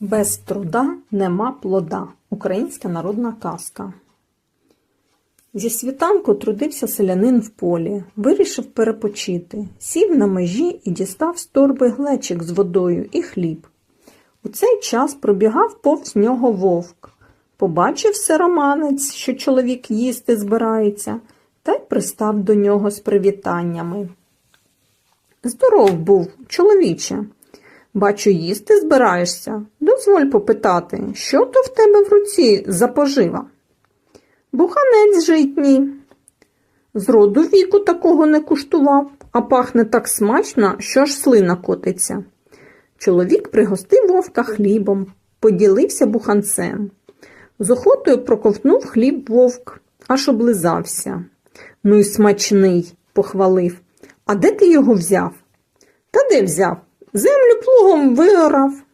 Без труда нема плода. Українська народна казка. Зі світанку трудився селянин в полі, вирішив перепочити, сів на межі і дістав з торби глечик з водою і хліб. У цей час пробігав повз нього вовк. Побачив сироманець, що чоловік їсти збирається, та й пристав до нього з привітаннями. Здоров був, чоловіче. Бачу, їсти збираєшся. Дозволь попитати, що то в тебе в руці за пожива? Буханець житній. З роду віку такого не куштував, а пахне так смачно, що аж слина котиться. Чоловік пригостив вовка хлібом, поділився буханцем. З охотою проковтнув хліб вовк, аж облизався. Ну й смачний, похвалив. А де ти його взяв? Та де взяв? Землю плугом виорав.